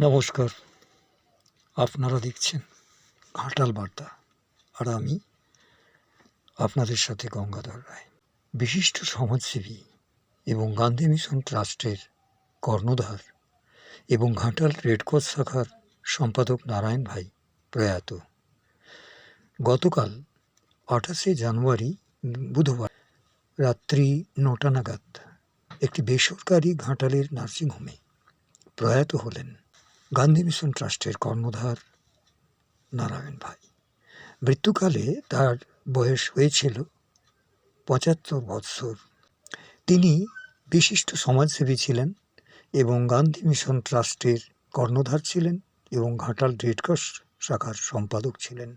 নমস্কার। আপনারা দেখছেন ঘাটাল বার্তা আর আমি আপনাদের সাথে গঙ্গাধর রায়। বিশিষ্ট সমাজসেবী এবং গান্ধী মিশন ট্রাস্টের কর্ণধার এবং ঘাটাল রেডক্রস শাখার সম্পাদক নারায়ণ ভাই প্রয়াত। গতকাল আঠাশে জানুয়ারি বুধবার রাত্রি নটা নাগাদ একটি বেসরকারি ঘাটালের নার্সিংহোমে প্রয়াত হলেন গান্ধী মিশন ট্রাস্টের কর্ণধার নারায়ণ ভাই। মৃত্যুকালে তার বয়স হয়েছিল পঁচাত্তর বৎসর। তিনি বিশিষ্ট সমাজসেবী ছিলেন এবং গান্ধী মিশন ট্রাস্টের কর্ণধার ছিলেন এবং ঘাটাল রেডক্রস শাখার সম্পাদক ছিলেন।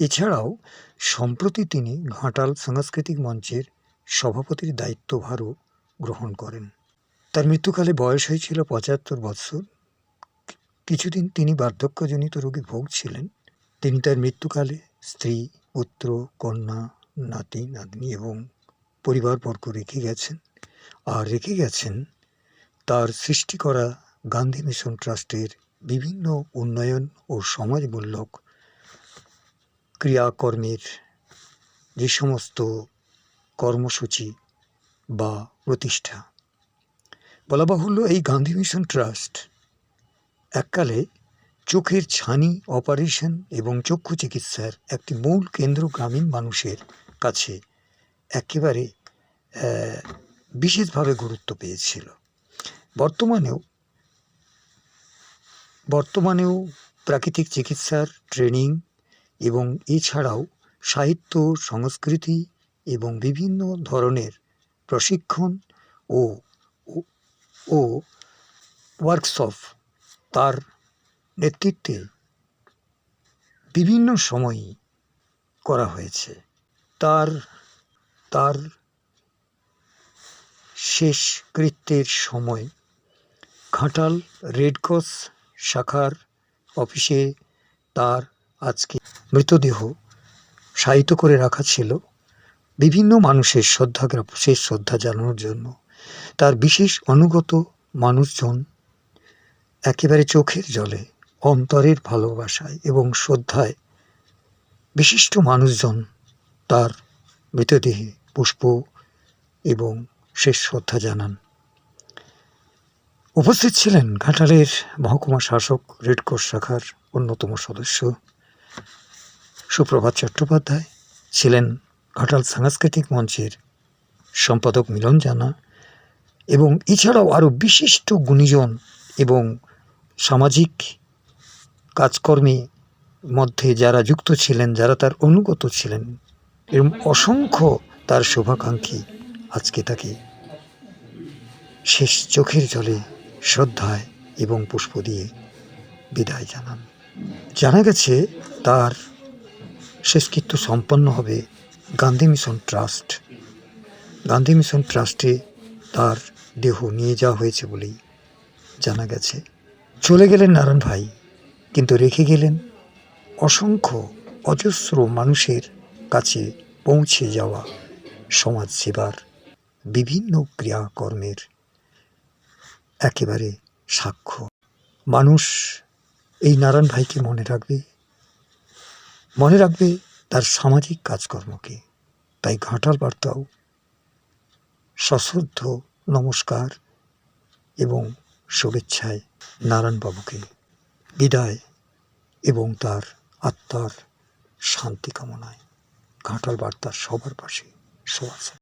এছাড়াও সম্প্রতি তিনি ঘাটাল সাংস্কৃতিক মঞ্চের সভাপতির দায়িত্বভারও গ্রহণ করেন। তার মৃত্যুকালে বয়স হয়েছিল পঁচাত্তর বৎসর। কিছুদিন তিনি বার্ধক্যজনিত রোগে ভুগছিলেন। তিনি তার মৃত্যুকালে স্ত্রী, পুত্র, কন্যা, নাতি, নাতনি এবং পরিবারবর্গ রেখে গেছেন। আর রেখে গেছেন তার সৃষ্টি করা গান্ধী মিশন ট্রাস্টের বিভিন্ন উন্নয়ন ও সমাজমূলক ক্রিয়াকর্মের যে সমস্ত কর্মসূচি বা প্রতিষ্ঠা। বলা বাহুল্য এই গান্ধী মিশন ট্রাস্ট এককালে চোখের ছানি, অপারেশন এবং চক্ষু চিকিৎসার একটি মূল কেন্দ্র গ্রামীণ মানুষের কাছে একেবারে বিশেষভাবে গুরুত্ব পেয়েছিল। বর্তমানেও বর্তমানেও প্রাকৃতিক চিকিৎসার ট্রেনিং এবং এছাড়াও সাহিত্য, সংস্কৃতি এবং বিভিন্ন ধরনের প্রশিক্ষণ ও, ও- ওয়ার্কশপ তার নেতৃত্বে বিভিন্ন সময়ই করা হয়েছে। তার তার শেষকৃত্যের সময় ঘাটাল রেডক্রস শাখার অফিসে তার আজকে মৃতদেহ শায়িত করে রাখা ছিল। বিভিন্ন মানুষের শ্রদ্ধা, শেষ শ্রদ্ধা জানানোর জন্য। তার বিশেষ অনুগত মানুষজন একেবারে চোখের জলে, অন্তরের ভালোবাসায় এবং শ্রদ্ধায় বিশিষ্ট মানুষজন তার মৃতদেহে পুষ্প এবং শেষ শ্রদ্ধা জানান। উপস্থিত ছিলেন ঘাটালের মহকুমা শাসক রেডক্রস শাখার অন্যতম সদস্য সুপ্রভাত চট্টোপাধ্যায়, ছিলেন ঘাটাল সাংস্কৃতিক মঞ্চের সম্পাদক মিলন জানা এবং এছাড়াও আরও বিশিষ্ট গুণীজন এবং সামাজিক কাজকর্মে মধ্যে যারা যুক্ত ছিলেন, যারা তার অনুগত ছিলেন এরকম অসংখ্য তার শুভাকাঙ্ক্ষী আজকে তাকে শেষ চোখের জলে শ্রদ্ধায় এবং পুষ্প দিয়ে বিদায় জানান। জানা গেছে, তার শেষকৃত্য সম্পন্ন হবে Gandhi mission trust. Gandhi mission ট্রাস্টে তার দেহ নিয়ে যাওয়া হয়েছে বলেই জানা গেছে। চলে গেলেন নারায়ণ ভাই, কিন্তু রেখে গেলেন। অসংখ্য অজস্র মানুষের কাছে পৌঁছে যাওয়া সমাজ সেবার বিভিন্ন ক্রিয়াকর্মের একেবারে সাক্ষ্য। মানুষ এই নারায়ণ ভাইকে মনে রাখবে মনে রাখবে তার সামাজিক কাজকর্মকে। তাই ঘাটাল বার্তাও সশ্রদ্ধ নমস্কার এবং শুভেচ্ছায় নারায়ণবাবুকে বিদায় এবং তার আত্মার শান্তি কামনায় ঘাটাল বার্তা সবার পাশে শোয়া